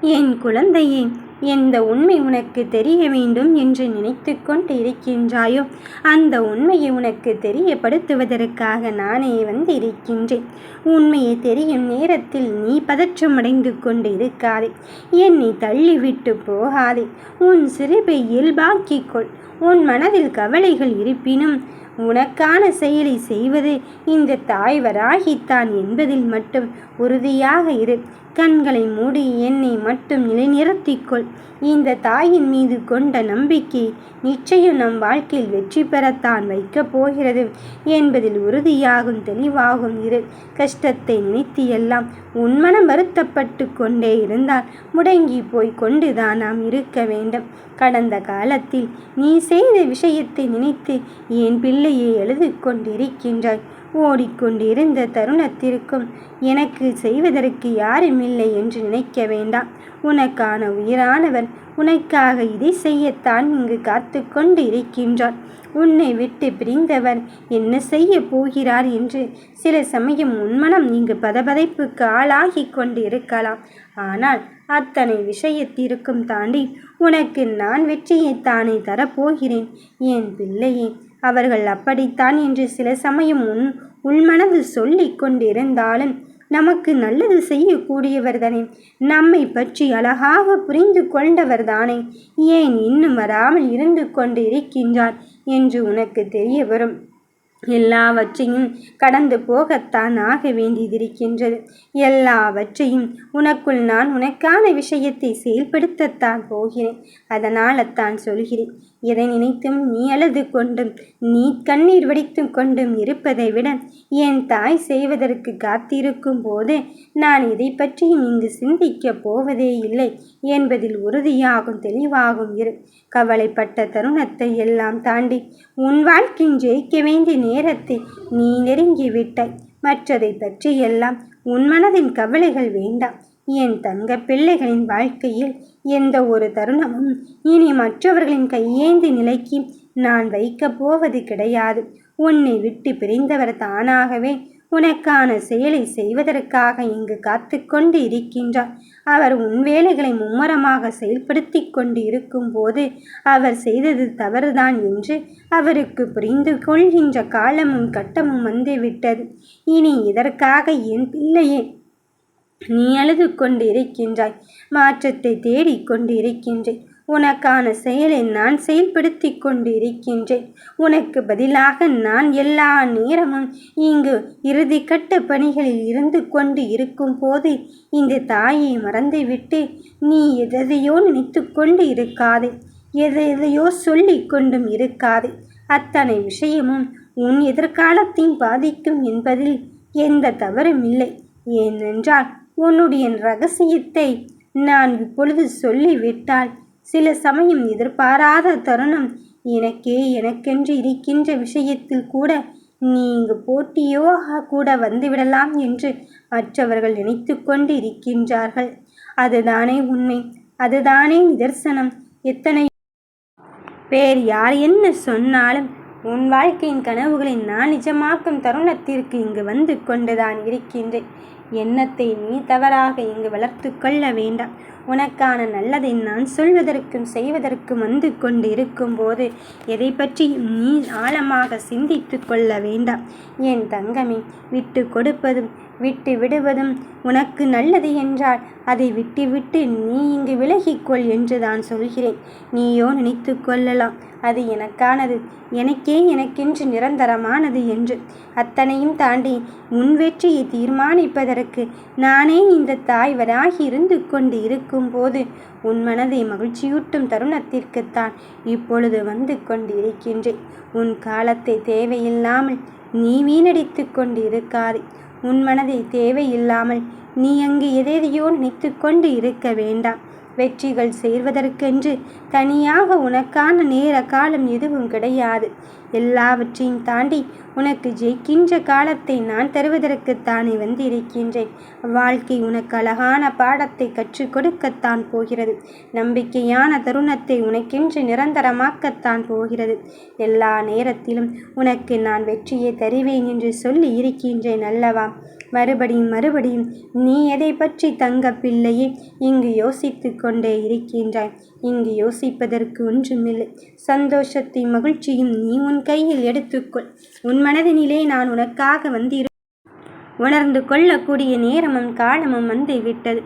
என் குழந்தையே எந்த உண்மை உனக்கு தெரிய வேண்டும் என்று நினைத்து கொண்டு இருக்கின்றாயோ அந்த உண்மையை உனக்கு தெரியப்படுத்துவதற்காக நானே வந்து இருக்கின்றேன். உண்மையை தெரியும் நேரத்தில் நீ பதற்றமடைந்து கொண்டு இருக்காதே. என்னை தள்ளிவிட்டு போகாதே. உன் சிறுபை இயல்பாக்கிக்கொள் உன் மனதில் கவலைகள் இருப்பினும் உனக்கான செயலை செய்வது இந்த தாய்வராகித்தான் என்பதில் மட்டும் உறுதியாக இரு. கண்களை மூடி என்னை மட்டும் நிலைநிறுத்திக்கொள். இந்த தாயின் மீது கொண்ட நம்பிக்கை நிச்சயம் நம் வாழ்க்கையில் வெற்றி பெறத்தான் வைக்கப் போகிறது என்பதில் உறுதியாகும் தெளிவாகும் இரு. கஷ்டத்தை நினைத்து எல்லாம் உன்மனம் வருத்தப்பட்டு கொண்டே இருந்தால் முடங்கி போய் கொண்டுதான் நாம் இருக்க வேண்டும். கடந்த காலத்தில் நீ செய்த விஷயத்தை நினைத்து என் பிள்ளையை எழுதி கொண்டிருக்கின்றாய் ஓடிக்கொண்டிருந்த தருணத்திற்கும் எனக்கு செய்வதற்கு யாருமில்லை என்று நினைக்க வேண்டாம். உனக்கான உயிரானவர் உனக்காக இதை செய்யத்தான் இங்கு காத்து கொண்டு உன்னை விட்டு பிரிந்தவர் என்ன செய்ய போகிறார் என்று சில சமயம் உன்மனம் இங்கு பதபதைப்புக்கு ஆளாகி கொண்டு இருக்கலாம் ஆனால் அத்தனை விஷயத்திற்கும் தாண்டி உனக்கு நான் வெற்றியைத்தானே தரப்போகிறேன். என் பிள்ளையே அவர்கள் அப்படித்தான் என்று சில சமயம் உன் உள்மனதில் சொல்லி கொண்டிருந்தாலும் நமக்கு நல்லது செய்யக்கூடியவர் தானே. நம்மை பற்றி அழகாக புரிந்து கொண்டவர் தானே. ஏன் இன்னும் வராமல் இருந்து கொண்டிருக்கின்றார் என்று உனக்கு தெரிய வரும். எல்லாவற்றையும் கடந்து போகத்தான் ஆக வேண்டியதிருக்கின்றது. எல்லாவற்றையும் உனக்குள் நான் உனக்கான விஷயத்தை செயல்படுத்தத்தான் போகிறேன். அதனால் தான் சொல்கிறேன் எதை நினைத்தும் நீ அழுது கொண்டும் நீ கண்ணீர் வடித்து கொண்டும் இருப்பதை விட என் தாய் செய்வதற்கு காத்திருக்கும் போது நான் இதை பற்றியும் இங்கு சிந்திக்கப் போவதே இல்லை என்பதில் உறுதியாகும் தெளிவாகும் இரு. கவலைப்பட்ட தருணத்தை எல்லாம் தாண்டி உன் வாழ்க்கையின் ஜெயிக்க வேண்டிய நேரத்தில் நீ நெருங்கிவிட்டாய். மற்றதை பற்றியெல்லாம் உன் மனதின் கவலைகள் வேண்டாம். என் தங்க பிள்ளைகளின் வாழ்க்கையில் எந்த ஒரு தருணமும் இனி மற்றவர்களின் கையேந்தி நிலைக்கு நான் வைக்கப் போவது கிடையாது. உன்னை விட்டு பிரிந்தவர் தானாகவே உனக்கான செயலை செய்வதற்காக இங்கு காத்து கொண்டு இருக்கின்றார் அவர் உன் வேலைகளை மும்மரமாக செயல்படுத்தி கொண்டு இருக்கும் போது அவர் செய்தது தவறுதான் என்று அவருக்கு புரிந்து கொள்கின்ற காலமும் கட்டமும் வந்துவிட்டது. இனி இதற்காக என் பிள்ளையே நீ அழுது கொண்டு இருக்கின்றாய் மாற்றத்தை தேடிக் கொண்டு இருக்கின்றேன் உனக்கான செயலை நான் செயல்படுத்தி கொண்டு இருக்கின்றேன் உனக்கு பதிலாக நான் எல்லா நேரமும் இங்கு இறுதி கட்ட பணிகளில் இருந்து கொண்டு இருக்கும் போது இந்த தாயை மறந்துவிட்டு நீ எதையோ நினைத்து கொண்டு இருக்காதே. எதையோ சொல்லி கொண்டும் இருக்காதே. அத்தனை விஷயமும் உன் எதிர்காலத்தையும் பாதிக்கும் என்பதில் எந்த தவறும் இல்லை. ஏனென்றால் உன்னுடைய ரகசியத்தை நான் இப்பொழுது சொல்லிவிட்டால் சில சமயம் எதிர்பாராத தருணம். எனக்கே எனக்கென்று இருக்கின்ற விஷயத்தில் கூட நீங்கு போட்டியோ கூட வந்துவிடலாம் என்று மற்றவர்கள் நினைத்து கொண்டு இருக்கின்றார்கள். அதுதானே உண்மை. அதுதானே நிதர்சனம். எத்தனை பேர் யார் என்ன சொன்னாலும் உன் வாழ்க்கையின் கனவுகளை நான் நிஜமாக்கும் தருணத்திற்கு இங்கு வந்து கொண்டுதான் இருக்கின்றேன். எண்ணத்தை நீ தவறாக இங்கு வளர்த்து கொள்ள வேண்டாம். உனக்கான நல்லதை நான் சொல்வதற்கும் செய்வதற்கும் வந்து கொண்டு இருக்கும்போது எதை பற்றி நீ ஆழமாக சிந்தித்து கொள்ள வேண்டாம். என் தங்கமே விட்டு கொடுப்பதும் விட்டு விடுவதும் உனக்கு நல்லது என்றால் அதை விட்டுவிட்டு நீ இங்கு விலகிக்கொள் என்று தான் சொல்கிறேன். நீயோ நினைத்து கொள்ளலாம் அது எனக்கானது எனக்கே எனக்கென்று நிரந்தரமானது என்று. அத்தனையும் தாண்டி உன் வெற்றியை தீர்மானிப்பதற்கு நானே இந்த தாய்வராகி இருந்து கொண்டு இருக்கும் போது உன் மனதை மகிழ்ச்சியூட்டும் தருணத்திற்குத்தான் இப்பொழுது வந்து கொண்டு இருக்கின்றேன் உன் காலத்தை தேவையில்லாமல் நீ வீணடித்து கொண்டு இருக்காதே உன் மனதை தேவையில்லாமல் நீ அங்கு எதையோ நினைத்து கொண்டு இருக்க வேண்டாம். வெற்றிகள் சேர்வதற்கென்று தனியாக உனக்கான நேர காலம் எதுவும் கிடையாது. எல்லாவற்றையும் தாண்டி உனக்கு ஜெயிக்கின்ற காலத்தை நான் தருவதற்குத்தானே வந்து இருக்கின்றேன் வாழ்க்கை உனக்கு அழகான பாடத்தை கற்றுக் கொடுக்கத்தான் போகிறது. நம்பிக்கையான தருணத்தை உனக்கென்று நிரந்தரமாக்கத்தான் போகிறது. எல்லா நேரத்திலும் உனக்கு நான் வெற்றியை தருவேன் என்று சொல்லி இருக்கின்றேன் அல்லவா? மறுபடியும் மறுபடியும் நீ எதை பற்றி தங்க பிள்ளையே இங்கு யோசித்து கொண்டே இருக்கின்றாய். இங்கு யோசிப்பதற்கு ஒன்றுமில்லை. சந்தோஷத்தை மகிழ்ச்சியும் நீ உன் கையில் எடுத்துக்கொள். உன் மனதினிலே நான் உனக்காக வந்து உணர்ந்து கொள்ளக்கூடிய நேரமும் காலமும் வந்து விட்டது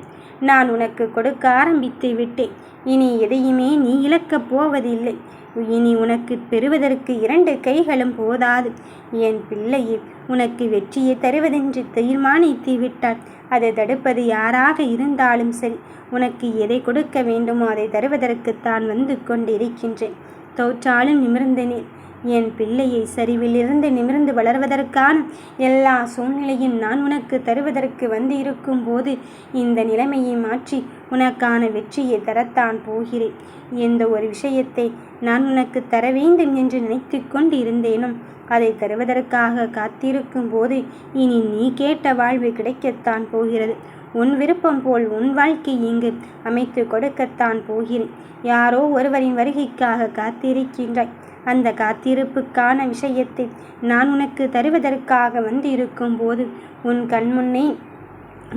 நான் உனக்கு கொடுக்க ஆரம்பித்து விட்டேன். இனி எதையுமே நீ இழக்கப் போவதில்லை. இனி உனக்கு பெறுவதற்கு இரண்டு கைகளும் போதாது. என் பிள்ளையே உனக்கு வெற்றியை தருவதென்று தீர்மானித்து விட்டார் அதை தடுப்பது யாராக இருந்தாலும் சரி. உனக்கு எதை கொடுக்க வேண்டுமோ அதை தருவதற்குத்தான் வந்து கொண்டிருக்கின்றேன். தோற்றாலும் நிமிர்ந்தனேன் என் பிள்ளையை சரிவிலிருந்து நிமிர்ந்து வளர்வதற்கான எல்லா சூழ்நிலையும் நான் உனக்கு தருவதற்கு வந்து இருக்கும் போது இந்த நிலைமையை மாற்றி உனக்கான வெற்றியை தரத்தான் போகிறேன். எந்த ஒரு விஷயத்தை நான் உனக்கு தர வேண்டும் என்று நினைத்து கொண்டு இருந்தேனும் அதை தருவதற்காக காத்திருக்கும் போது இனி நீ கேட்ட வாழ்வு கிடைக்கத்தான் போகிறது. உன் விருப்பம் போல் உன் வாழ்க்கை இங்கு அமைத்து கொடுக்கத்தான் போகிறேன். யாரோ ஒருவரின் வருகைக்காக காத்திருக்கின்றாய். அந்த காத்திருப்புக்கான விஷயத்தை நான் உனக்கு தருவதற்காக வந்து இருக்கும்போது உன் கண்முன்னே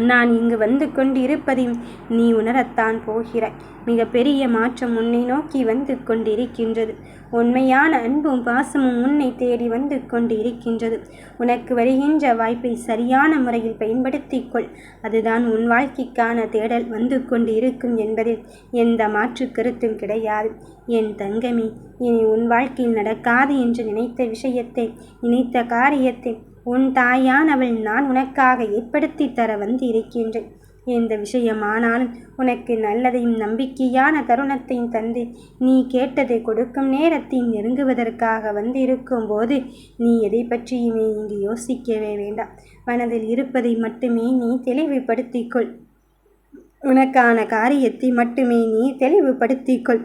நான் இங்கு வந்து கொண்டிருப்பதையும் நீ உணரத்தான் போகிறாய். மிக பெரிய மாற்றம் உன்னை நோக்கி வந்து கொண்டிருக்கின்றது. உண்மையான அன்பும் பாசமும் உன்னை தேடி வந்து கொண்டு இருக்கின்றது உனக்கு வருகின்ற வாய்ப்பை சரியான முறையில் பயன்படுத்திக்கொள். அதுதான் உன் வாழ்க்கைக்கான தேடல் வந்து கொண்டு இருக்கும் என்பதில் எந்த மாற்று கருத்தும் கிடையாது. என் தங்கமே இனி உன் வாழ்க்கையில் நடக்காது என்று நினைத்த விஷயத்தை நினைத்த காரியத்தை உன் தாயானவள் நான் உனக்காக ஏற்படுத்தி தர வந்து இருக்கின்றேன். எந்த விஷயமானாலும் உனக்கு நல்லதையும் நம்பிக்கையான தருணத்தையும் தந்து நீ கேட்டதை கொடுக்கும் நேரத்தையும் நெருங்குவதற்காக வந்து இருக்கும்போது நீ எதை பற்றியுமே இங்கு யோசிக்கவே வேண்டாம். மனதில் இருப்பதை மட்டுமே நீ தெளிவுபடுத்திக்கொள் உனக்கான காரியத்தை மட்டுமே நீ தெளிவுபடுத்திக்கொள்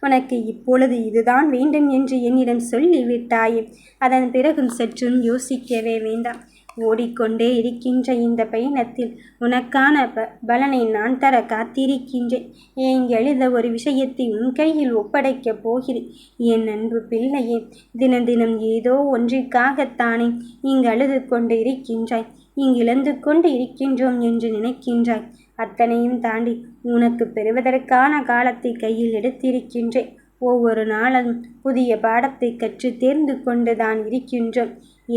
உனக்கு இப்பொழுது இதுதான் வேண்டும் என்று என்னிடம் சொல்லிவிட்டாயே. அதன் பிறகும் சற்றும் யோசிக்கவே வேண்டாம். ஓடிக்கொண்டே இருக்கின்ற இந்த பயணத்தில் உனக்கான ப பலனை நான் தர காத்திருக்கின்றேன். ஏன் எழுத ஒரு விஷயத்தை உன் கையில் ஒப்படைக்கப் போகிறேன் என் அன்பு பிள்ளையே தின தினம் ஏதோ ஒன்றிற்காகத்தானே இங்கு அழுது கொண்டு இருக்கின்றாய். இங்கிழந்து கொண்டு இருக்கின்றோம் என்று நினைக்கின்றாய். அத்தனையும் தாண்டி உனக்கு பெறுவதற்கான காலத்தை கையில் எடுத்திருக்கின்றேன். ஒவ்வொரு நாளும் புதிய பாடத்தை கற்று தேர்ந்து கொண்டுதான் இருக்கின்றோம்.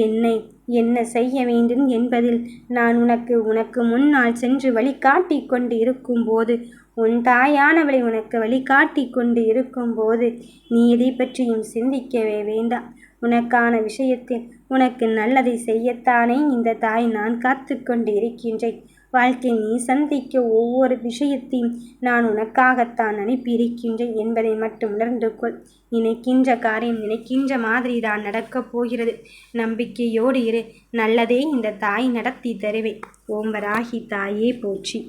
என்னை என்ன செய்ய வேண்டும் என்பதில் நான் உனக்கு உனக்கு முன்னால் சென்று வழிகாட்டி கொண்டு இருக்கும்போது உன் தாயானவளை உனக்கு வழிகாட்டி கொண்டு இருக்கும்போது நீ எதை பற்றியும் சிந்திக்கவே வேண்டாம். உனக்கான விஷயத்தில் உனக்கு நல்லதை செய்யத்தானே இந்த தாய் நான் காத்து கொண்டு இருக்கின்றேன் வாழ்க்கை நீ சந்திக்க ஒவ்வொரு விஷயத்தையும் நான் உனக்காகத்தான் அனுப்பியிருக்கின்றேன் என்பதை மட்டும் உணர்ந்து கொள். நினைக்கின்ற காரியம் நினைக்கின்ற மாதிரி தான் நடக்கப் போகிறது. நம்பிக்கையோடு இரு. நல்லதே இந்த தாய் நடத்தி தருவேன் ஓம்பராகி தாயே போற்றி.